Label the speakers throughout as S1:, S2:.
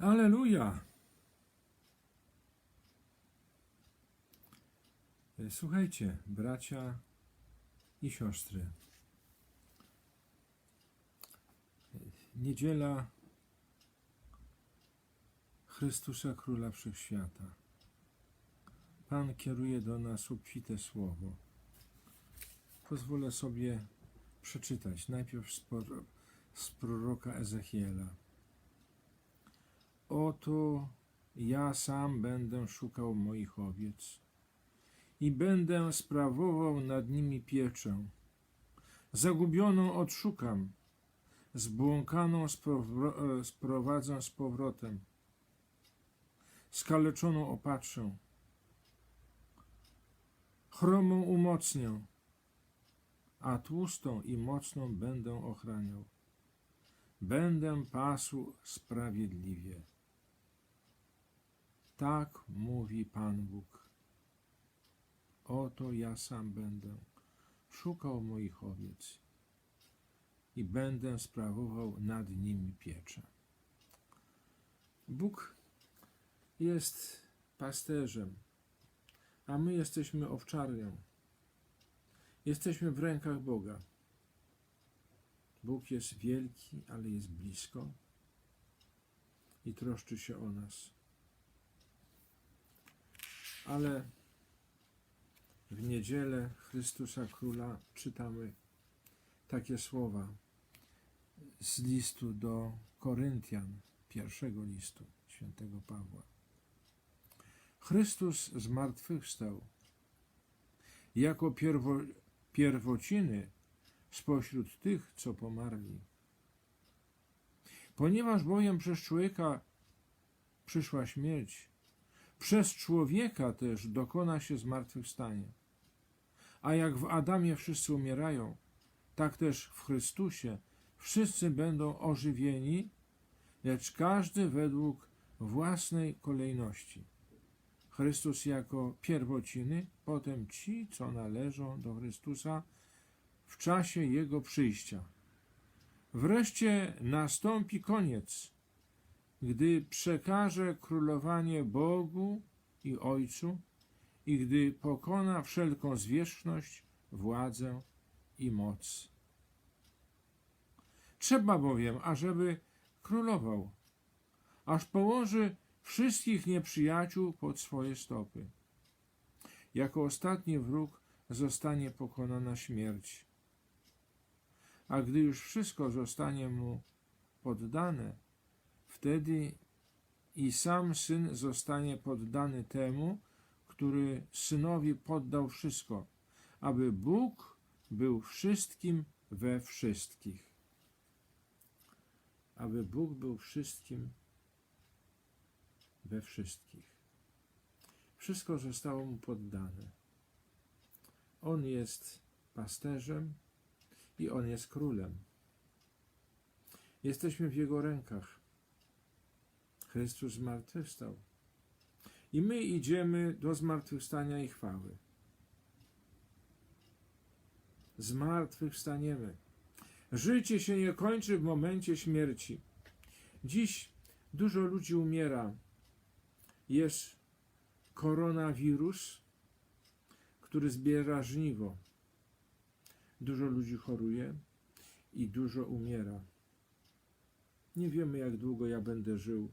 S1: Aleluja! E, Słuchajcie, bracia i siostry. Niedziela Chrystusa Króla Wszechświata. Pan kieruje do nas obfite słowo. Pozwolę sobie przeczytać najpierw z proroka Ezechiela. Oto ja sam będę szukał moich owiec i będę sprawował nad nimi pieczę. Zagubioną odszukam, zbłąkaną e, sprowadzę z powrotem, skaleczoną opatrzę, chromą umocnię, a tłustą i mocną będę ochraniał. Będę pasł sprawiedliwie. Tak mówi Pan Bóg. Oto ja sam będę szukał moich owiec i będę sprawował nad nimi pieczę. Bóg jest pasterzem, a my jesteśmy owczarnią. Jesteśmy w rękach Boga. Bóg jest wielki, ale jest blisko i troszczy się o nas. Ale w niedzielę Chrystusa Króla czytamy takie słowa z listu do Koryntian, pierwszego listu świętego Pawła. Chrystus zmartwychwstał jako pierwo, pierwociny spośród tych, co pomarli. Ponieważ bowiem przez człowieka przyszła śmierć, przez człowieka też dokona się zmartwychwstanie. A jak w Adamie wszyscy umierają, tak też w Chrystusie wszyscy będą ożywieni, lecz każdy według własnej kolejności. Chrystus jako pierwociny, potem ci, co należą do Chrystusa w czasie Jego przyjścia. Wreszcie nastąpi koniec, gdy przekaże królowanie Bogu i Ojcu i gdy pokona wszelką zwierzchność, władzę i moc. Trzeba bowiem, ażeby królował, aż położy wszystkich nieprzyjaciół pod swoje stopy. Jako ostatni wróg zostanie pokonana śmierć. A gdy już wszystko zostanie mu poddane, wtedy i sam syn zostanie poddany temu, który synowi poddał wszystko, aby Bóg był wszystkim we wszystkich. Aby Bóg był wszystkim we wszystkich. Wszystko zostało mu poddane. On jest pasterzem i on jest królem. Jesteśmy w jego rękach. Chrystus zmartwychwstał. I my idziemy do zmartwychwstania i chwały. Zmartwychwstaniemy. Życie się nie kończy w momencie śmierci. Dziś dużo ludzi umiera. Jest koronawirus, który zbiera żniwo. Dużo ludzi choruje i dużo umiera. Nie wiemy, jak długo ja będę żył,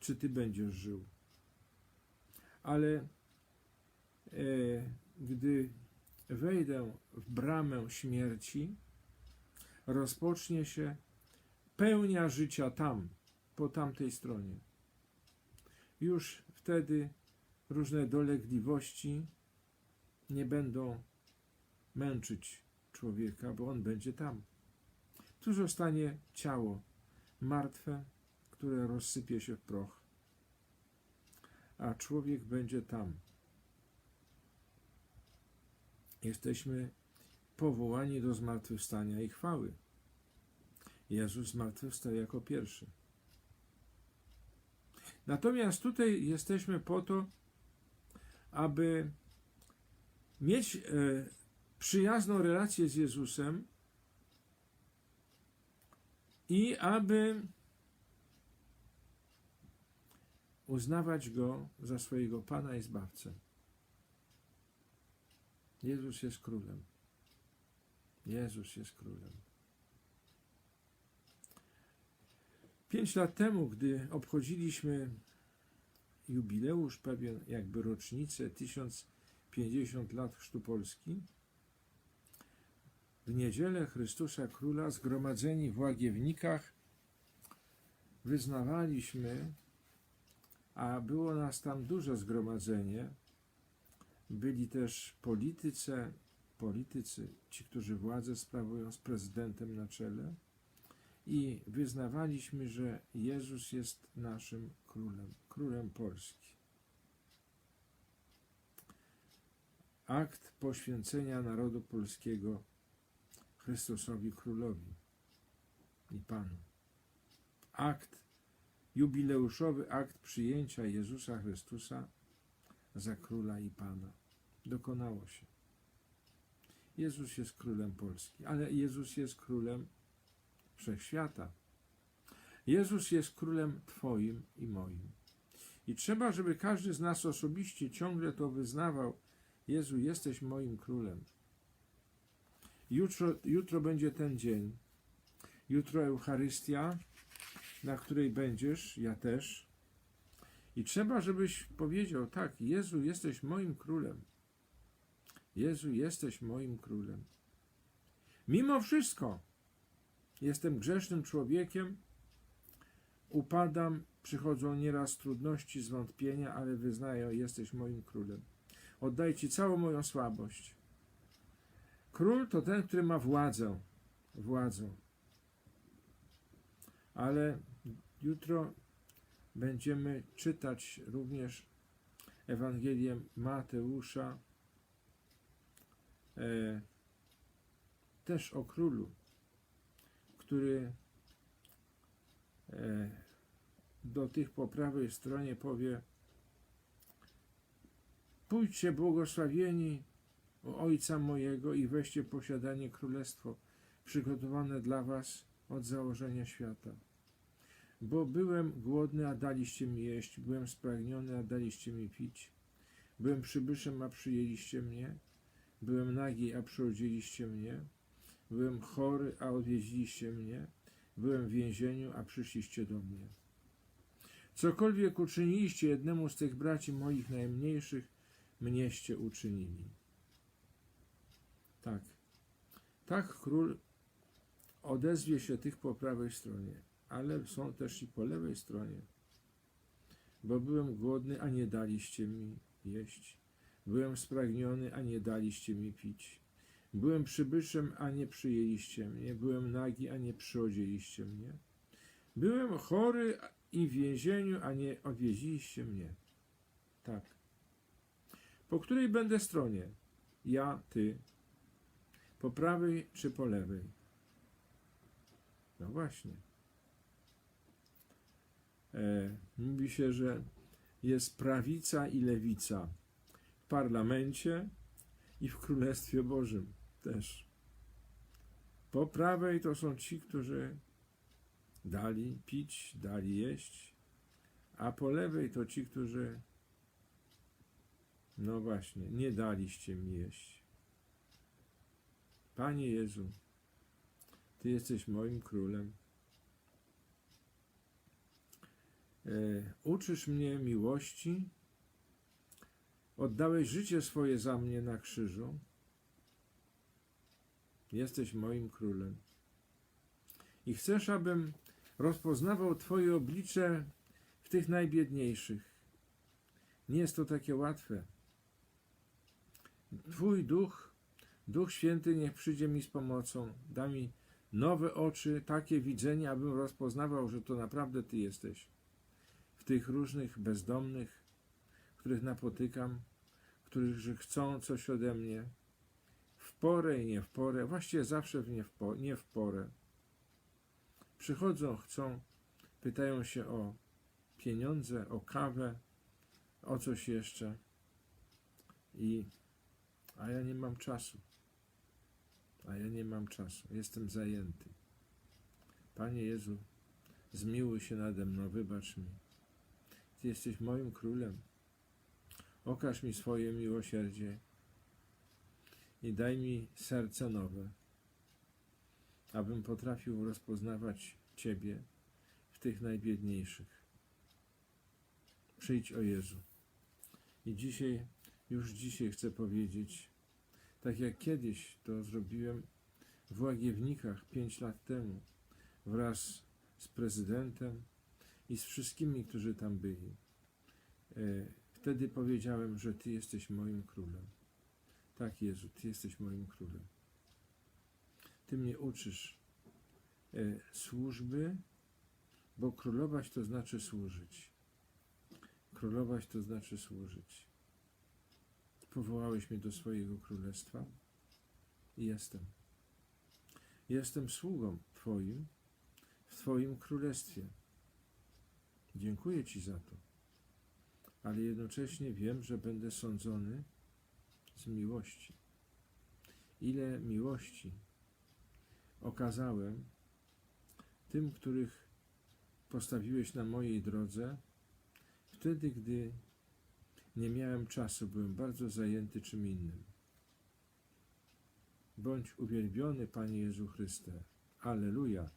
S1: czy ty będziesz żył. Ale e, gdy wejdę w bramę śmierci, rozpocznie się pełnia życia tam, po tamtej stronie. Już wtedy różne dolegliwości nie będą męczyć człowieka, bo on będzie tam. Tu zostanie ciało martwe, które rozsypie się w proch, a człowiek będzie tam. Jesteśmy powołani do zmartwychwstania i chwały. Jezus zmartwychwstał jako pierwszy. Natomiast tutaj jesteśmy po to, aby mieć e, przyjazną relację z Jezusem i aby uznawać Go za swojego Pana i Zbawcę. Jezus jest królem. Jezus jest królem. Pięć lat temu, gdy obchodziliśmy jubileusz, pewien jakby rocznicę, 1050 lat Chrztu Polski, w niedzielę Chrystusa Króla zgromadzeni w Łagiewnikach wyznawaliśmy, a było nas tam duże zgromadzenie, byli też politycy, politycy, ci, którzy władzę sprawują z prezydentem na czele i wyznawaliśmy, że Jezus jest naszym królem, królem Polski. Akt poświęcenia narodu polskiego Chrystusowi Królowi i Panu. Akt jubileuszowy, akt przyjęcia Jezusa Chrystusa za Króla i Pana. Dokonało się. Jezus jest królem Polski, ale Jezus jest królem wszechświata. Jezus jest królem Twoim i moim. I trzeba, żeby każdy z nas osobiście ciągle to wyznawał. Jezu, jesteś moim królem. Jutro, jutro będzie ten dzień. Jutro Eucharystia, na której będziesz, ja też. I trzeba, żebyś powiedział: Tak, Jezu, jesteś moim królem. Jezu, jesteś moim królem. Mimo wszystko, jestem grzesznym człowiekiem, upadam, przychodzą nieraz trudności, zwątpienia, ale wyznaję: Jesteś moim królem. Oddaj Ci całą moją słabość. Król to ten, który ma władzę. Władzę. Ale jutro będziemy czytać również Ewangelię Mateusza, e, też o królu, który e, do tych po prawej stronie powie: Pójdźcie błogosławieni o Ojca mojego i weźcie posiadanie królestwo przygotowane dla was od założenia świata. Bo byłem głodny, a daliście mi jeść, byłem spragniony, a daliście mi pić, byłem przybyszem, a przyjęliście mnie, byłem nagi, a przyodzieliście mnie, byłem chory, a odwiedziliście mnie, byłem w więzieniu, a przyszliście do mnie. Cokolwiek uczyniliście jednemu z tych braci moich najmniejszych, mnieście uczynili. Tak. Tak król odezwie się tych po prawej stronie, ale są też i po lewej stronie. Bo byłem głodny, a nie daliście mi jeść. Byłem spragniony, a nie daliście mi pić. Byłem przybyszem, a nie przyjęliście mnie. Byłem nagi, a nie przyodzieliście mnie. Byłem chory i w więzieniu, a nie odwiedziliście mnie. Tak. Po której będę stronie? Ja, ty. Po prawej czy po lewej? No właśnie. E, mówi się, że jest prawica i lewica w parlamencie i w Królestwie Bożym też. Po prawej to są ci, którzy dali pić, dali jeść, a po lewej to ci, którzy no właśnie, nie daliście mi jeść. Panie Jezu, Ty jesteś moim królem. E, uczysz mnie miłości. Oddałeś życie swoje za mnie na krzyżu. Jesteś moim królem. I chcesz, abym rozpoznawał Twoje oblicze w tych najbiedniejszych. Nie jest to takie łatwe. Twój duch, Duch Święty, niech przyjdzie mi z pomocą, da mi nowe oczy, takie widzenie, abym rozpoznawał, że to naprawdę Ty jesteś. Tych różnych bezdomnych, których napotykam, którzy chcą coś ode mnie, w porę i nie w porę, właściwie zawsze w nie, w po, nie w porę. Przychodzą, chcą, pytają się o pieniądze, o kawę, o coś jeszcze. I, a ja nie mam czasu. A ja nie mam czasu. Jestem zajęty. Panie Jezu, zmiłuj się nade mną, wybacz mi. Jesteś moim królem. Okaż mi swoje miłosierdzie i daj mi serce nowe, abym potrafił rozpoznawać Ciebie w tych najbiedniejszych. Przyjdź o Jezu. I dzisiaj, już dzisiaj chcę powiedzieć, tak jak kiedyś to zrobiłem w Łagiewnikach pięć lat temu, wraz z prezydentem i z wszystkimi, którzy tam byli. E, Wtedy powiedziałem, że Ty jesteś moim królem. Tak, Jezu, Ty jesteś moim królem. Ty mnie uczysz e, służby, bo królować to znaczy służyć. Królować to znaczy służyć. Powołałeś mnie do swojego królestwa i jestem. Jestem sługą Twoim w Twoim królestwie. Dziękuję Ci za to, ale jednocześnie wiem, że będę sądzony z miłości. Ile miłości okazałem tym, których postawiłeś na mojej drodze, wtedy, gdy nie miałem czasu, byłem bardzo zajęty czym innym. Bądź uwielbiony, Panie Jezu Chryste. Alleluja.